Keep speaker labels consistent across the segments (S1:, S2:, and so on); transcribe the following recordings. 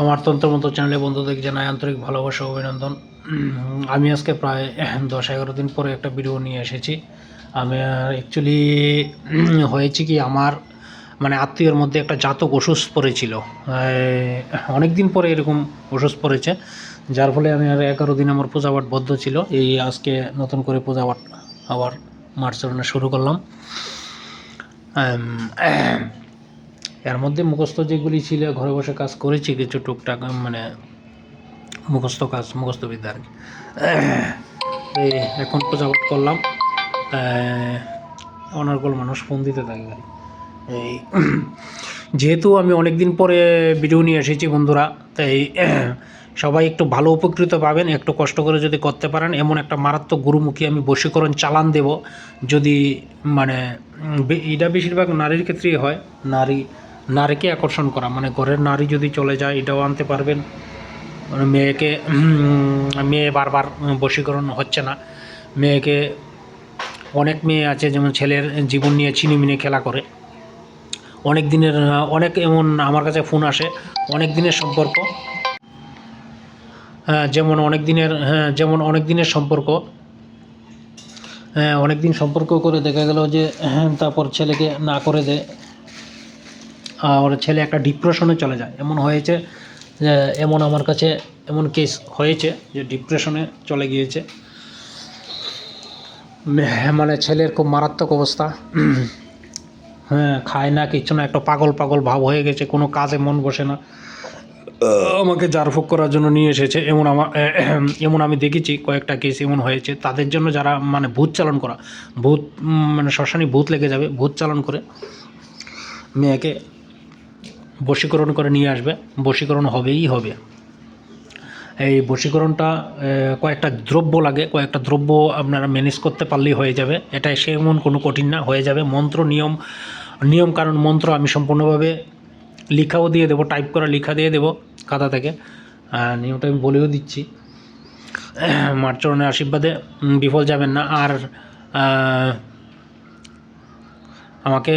S1: আমার তন্ত্রমন্ত্র চ্যানেলে বন্ধুদের জানাই আন্তরিক ভালোবাসা অভিনন্দন। আমি আজকে প্রায় দশ এগারো দিন পরে একটা ভিডিও নিয়ে এসেছি। আমি অ্যাকচুয়ালি হয়েছে কি আমার মানে আত্মীয়ের মধ্যে একটা জাতক অসুস্থ পড়েছিল। অনেক দিন পরে এরকম অসুস্থ পড়েছে, যার ফলে আমি আর এগারো দিন আমার পূজাপাঠ বদ্ধ ছিল। এই আজকে নতুন করে পূজাপাঠ আবার মার্চরণে শুরু করলাম। এর মধ্যে মুখস্থ যেগুলি ছিল, ঘরে বসে কাজ করেছি কিছু টুকটাক মানে মুখস্থ কাজ মুখস্থ বিদ্যা আর কি। এখন করলাম। অনার্গল মানুষ ফোন দিতে থাকে এই, যেহেতু আমি অনেক দিন পরে ভিডিও নিয়ে এসেছি বন্ধুরা, তাই সবাই একটু ভালো উপকৃত পাবেন, একটু কষ্ট করে যদি করতে পারেন, এমন একটা মারাত্মক গুরুমুখী আমি বশীকরণ চালান দেব, যদি মানে এটা বেশিরভাগ নারীর ক্ষেত্রেই হয়। নারী নারীকে আকর্ষণ করা মানে ঘরের নারী যদি চলে যায় এটাও আনতে পারবেন। মানে মেয়েকে মেয়ে বারবার বশীকরণ হচ্ছে না। মেয়েকে অনেক মেয়ে আছে, যেমন ছেলের জীবন নিয়ে চিনিমিনি খেলা করে। অনেক দিনের, অনেক এমন আমার কাছে ফোন আসে, অনেক দিনের সম্পর্ক। হ্যাঁ যেমন অনেক দিনের হ্যাঁ যেমন অনেক দিনের সম্পর্ক। হ্যাঁ অনেক দিন সম্পর্ক করে দেখা গেল যে তারপর ছেলেকে না করে দেয়। আর ছেলে একটা ডিপ্রেশনে চলে যায়। এমন হয়েছে এমন আমার কাছে এমন কেস হয়েছে যে ডিপ্রেশনে চলে গিয়েছে। মে- মানে ছেলের খুব মারাত্মক অবস্থা। হ্যাঁ খায় না কিচ্ছু না, একটা পাগল পাগল ভাব হয়ে গেছে, কোনো কাজে মন বসে না। আমাকে জারফুক করার জন্য নিয়ে এসেছে। এমন আমার এমন আমি দেখেছি, কয়েকটা কেস এমন হয়েছে। তাদের জন্য যারা মানে ভূত চালন করা, ভূত মানে শ্মশানি ভূত লেগে যাবে, ভূত চালন করে, মেয়েকে বশীকরণ করে নিয়ে আসবে। বশীকরণ হবেই হবে। এই বশীকরণটা কয়েকটা দ্রব্য লাগে। কয়েকটা দ্রব্য আপনারা ম্যানেজ করতে পারলেই হয়ে যাবে। এটা সে এমন কোনো কঠিন না, হয়ে যাবে। মন্ত্র, নিয়ম নিয়ম, কারণ মন্ত্র আমি সম্পূর্ণভাবে লিখাও দিয়ে দেবো টাইপ করা লিখা দিয়ে দেবো খাতা থেকে। নিয়মটা আমি বলেও দিচ্ছি। মার চরণের আশীর্বাদে বিফল যাবেন না। আর আমাকে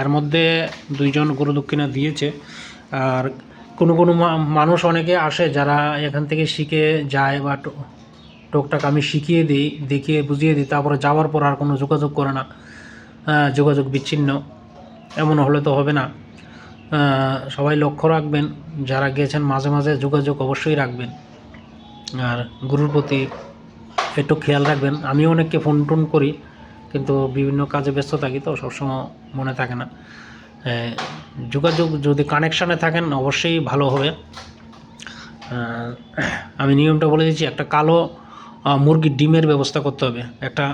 S1: এর মধ্যে দুইজন গুরু দক্ষিণা দিয়েছে। আর কোনো কোনো মানুষ অনেকে আসে যারা এখান থেকে শিখে যায় বা টুকটাক আমি শিখিয়ে দিই, দেখিয়ে, বুঝিয়ে দিই, তারপরে যাওয়ার পর আর কোনো যোগাযোগ করে না। যোগাযোগ বিচ্ছিন্ন। এমন হলে তো হবে না। সবাই লক্ষ্য রাখবেন, যারা গেছেন মাঝে মাঝে যোগাযোগ অবশ্যই রাখবেন। আর গুরুর প্রতি একটু খেয়াল রাখবেন। আমি অনেককে ফোন টোন করি। কিন্তু বিভিন্ন কাজে ব্যস্ত থাকি, তো সবসময় মনে থাকে না। যোগাযোগ যদি কানেকশানে থাকেন, অবশ্যই ভালো হবে। আমি নিয়মটা বলে দিচ্ছি, একটা কালো মুরগির ডিমের ব্যবস্থা করতে হবে। একটা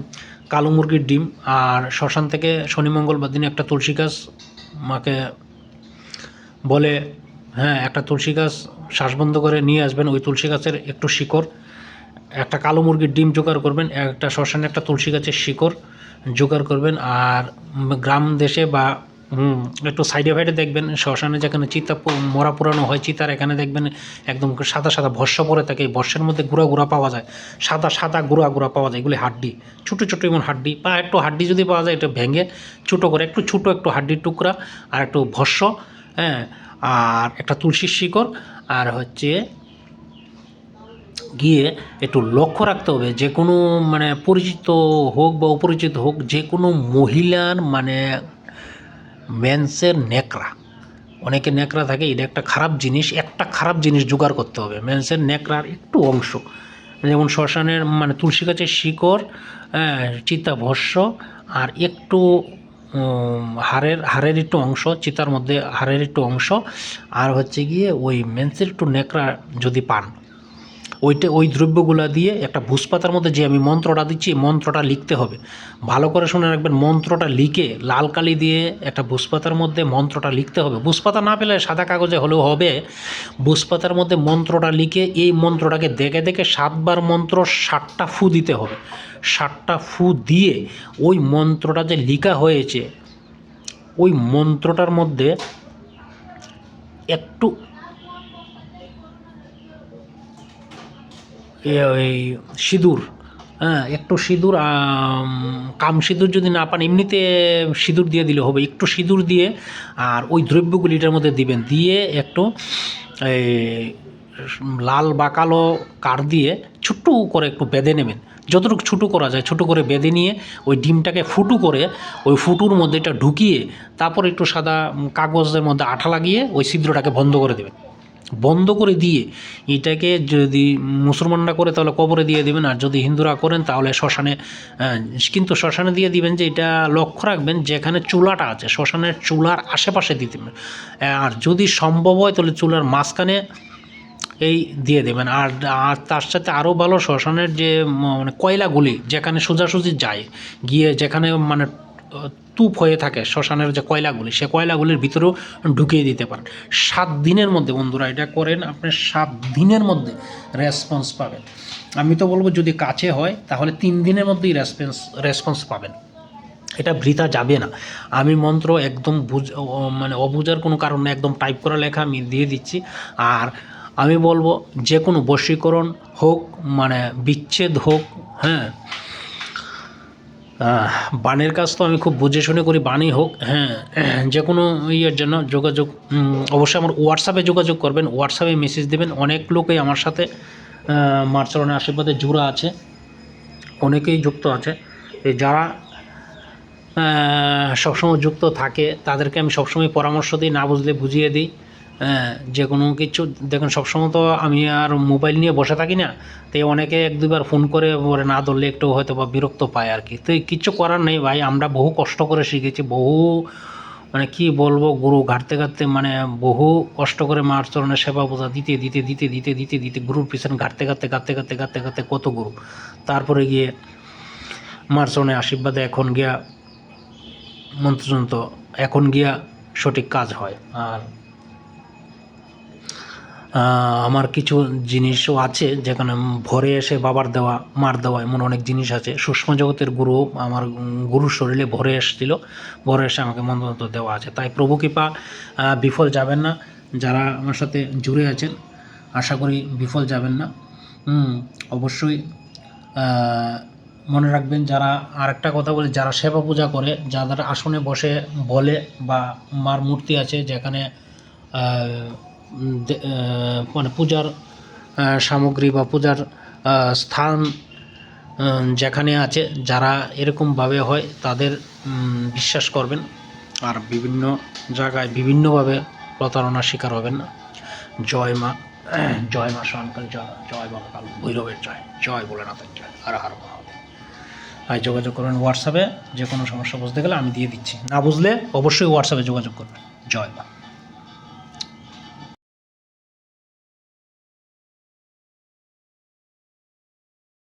S1: কালো মুরগির ডিম আর শ্মশান থেকে শনি মঙ্গলবার দিনে একটা তুলসী গাছ মাকে বলে হ্যাঁ একটা তুলসী গাছ শ্বাস বন্ধ করে নিয়ে আসবেন। ওই তুলসী গাছের একটু শিকড় একটা কালো মুরগির ডিম জোগাড় করবেন, একটা শ্মশানে একটা তুলসী গাছের শিকড় জোগাড় করবেন, আর গ্রাম দেশে বা একটু সাইডে ফাইডে দেখবেন, শ্মশানে যেখানে চিতা মরা পুরানো হয়, চিতার এখানে দেখবেন একদম সাদা সাদা ভস্য পরে থাকে, এই ভস্যের মধ্যে গুঁড়া গুঁড়া পাওয়া যায়, সাদা সাদা গুঁড়া গুঁড়া পাওয়া যায়, এগুলি হাড্ডি, ছোটো ছোটো এমন হাড্ডি, বা একটু হাড্ডি যদি পাওয়া যায়, এটা ভেঙে ছোটো করে একটু ছোটো একটু হাড্ডির টুকরা, আর একটু ভস্য হ্যাঁ আর একটা তুলসীর শিকড়, আর হচ্ছে গিয়ে একটু লক্ষ্য রাখতে হবে যে কোনো মানে পরিচিত হোক বা অপরিচিত হোক যে কোনো মহিলার মানে মেন্সের নেকড়া অনেকে নেকড়া থাকে এটা একটা খারাপ জিনিস একটা খারাপ জিনিস জোগাড় করতে হবে। মেন্সের নেকড়ার একটু অংশ যেমন শ্মশানের মানে তুলসী গাছের শিকড় হ্যাঁ, চিতা ভস্য আর একটু হাড়ের হাড়ের একটু অংশ চিতার মধ্যে হাড়ের একটু অংশ আর হচ্ছে গিয়ে ওই মেন্সের একটু নেকড়া যদি পান ওইটা, ওই দ্রব্যগুলো দিয়ে একটা ভুসপাতার মধ্যে যে আমি মন্ত্রটা দিচ্ছি মন্ত্রটা লিখতে হবে। ভালো করে শুনে রাখবেন, মন্ত্রটা লিখে লাল কালি দিয়ে একটা ভুসপাতার মধ্যে মন্ত্রটা লিখতে হবে। ভুসপাতা না পেলে সাদা কাগজে হলেও হবে। ভুসপাতার মধ্যে মন্ত্রটা লিখে এই মন্ত্রটাকে দেখে দেখে সাতবার মন্ত্র ষাটটা ফু দিতে হবে। ষাটটা ফু দিয়ে ওই মন্ত্রটা যে লিখা হয়েছে, ওই মন্ত্রটার মধ্যে একটু ওই সিঁদুর হ্যাঁ একটু সিঁদুর কাম সিঁদুর যদি না পান, এমনিতে সিঁদুর দিয়ে দিলে হবে। একটু সিঁদুর দিয়ে আর ওই দ্রব্যগুলি এটার মধ্যে দিবেন। দিয়ে একটু লাল বা কালো কার দিয়ে ছোট্ট করে একটু বেঁধে নেবেন। যতটুকু ছোটো করা যায়, ছোটো করে বেঁধে নিয়ে ওই ডিমটাকে ফুটু করে ওই ফুটুর মধ্যে এটা ঢুকিয়ে তারপর একটু সাদা কাগজের মধ্যে আঠা লাগিয়ে ওই ছিদ্রটাকে বন্ধ করে দেবেন। বন্ধ করে দিয়ে এটাকে যদি মুসলমানরা করে তাহলে কবরে দিয়ে দেবেন, আর যদি হিন্দুরা করেন তাহলে শ্মশানে কিন্তু শ্মশানে দিয়ে দিবেন যে এটা লক্ষ্য রাখবেন যেখানে চুলাটা আছে, শ্মশানের চুলার আশেপাশে দিতে। আর যদি সম্ভব হয় তাহলে চুলার মাঝখানে এই দিয়ে দেবেন আর আর তার সাথে আরও ভালো শ্মশানের যে মানে কয়লাগুলি যেখানে সোজাসুজি যায়, গিয়ে যেখানে মানে আহ, তুপ হয়ে থাকে শ্মশানের যে কয়লাগুলি সে কয়লাগুলির ভিতরেও ঢুকিয়ে দিতে পারেন। সাত দিনের মধ্যে বন্ধুরা এটা করেন আপনি সাত দিনের মধ্যে রেসপন্স পাবেন। আমি তো বলব যদি কাছে হয় তাহলে তিন দিনের মধ্যেই রেসপন্স রেসপন্স পাবেন। এটা বৃথা যাবে না। আমি মন্ত্র একদম বুঝ মানে অবুঝার কোনো কারণ একদম টাইপ করা লেখা আমি দিয়ে দিচ্ছি। আর আমি বলব যে কোনো বশীকরণ হোক মানে বিচ্ছেদ হোক হ্যাঁ বাণের কাজ তো আমি খুব বুঝে শুনে করি বাণী হোক হ্যাঁ যে কোনো ইয়ের জন্য যোগাযোগ অবশ্যই আমার হোয়াটসঅ্যাপে যোগাযোগ করবেন হোয়াটসঅ্যাপে মেসেজ দেবেন অনেক লোকই আমার সাথে আহ, মার চরণের আশীর্বাদে জুড়া আছে অনেকেই যুক্ত আছে যারা সবসময় যুক্ত থাকে তাদেরকে আমি সবসময় পরামর্শ দিই না বুঝলে বুঝিয়ে দিই হ্যাঁ, যে কোনো কিছু দেখুন সবসময় তো আমি আর মোবাইল নিয়ে বসে থাকি না তো অনেকে এক দুবার ফোন করে বলে না ধরলে একটু হয়তো বা বিরক্ত পায় আর কি। তো কিচ্ছু করার নেই ভাই আমরা বহু কষ্ট করে শিখেছি বহু মানে কি বলব গুরু ঘাটতে ঘাটতে মানে বহু কষ্ট করে মার চরণের সেবা বোঝা দিতে দিতে দিতে দিতে দিতে দিতে গুরুর পিছনে ঘাটতে ঘাটতে ঘাটতে ঘাটতে ঘাটতে ঘাটতে কত গুরু। তারপরে গিয়ে মার চরণে আশীর্বাদে এখন গিয়া মন্ত্রযন্ত্র এখন গিয়া সঠিক কাজ হয়। আর আমার কিছু জিনিসও আছে যেখানে ভরে এসে বাবার দেওয়া, মার দেওয়া এমন অনেক জিনিস আছে। সূক্ষ্ম জগতের গুরু আমার গুরুর শরীরে ভরে এসেছিল। ভরে এসে আমাকে মন্ত্রতন্ত্র দেওয়া আছে। তাই প্রভু কৃপা বিফল যাবেন না। যারা আমার সাথে জুড়ে আছেন, আশা করি বিফল যাবেন না। অবশ্যই মনে রাখবেন যারা আর একটা কথা বলি, যারা সেবা পূজা করে, যাদের আসনে বসে বলে বা মার মূর্তি আছে যেখানে মানে পূজার সামগ্রী বা পূজার স্থান যেখানে আছে, যারা এরকমভাবে হয়, তাদের বিশ্বাস করবেন। আর বিভিন্ন জায়গায় বিভিন্নভাবে প্রতারণার শিকার হবেন না। জয় মা জয় মা শঙ্কর জয় জয় বাবা ভৈরবের জয় জয় ভোলেনাথের জয়, আর হার আর যোগাযোগ করবেন হোয়াটসঅ্যাপে যে কোনো সমস্যা বুঝতে গেলে আমি দিয়ে দিচ্ছি। না বুঝলে অবশ্যই হোয়াটসঅ্যাপে যোগাযোগ করবেন। জয় মা।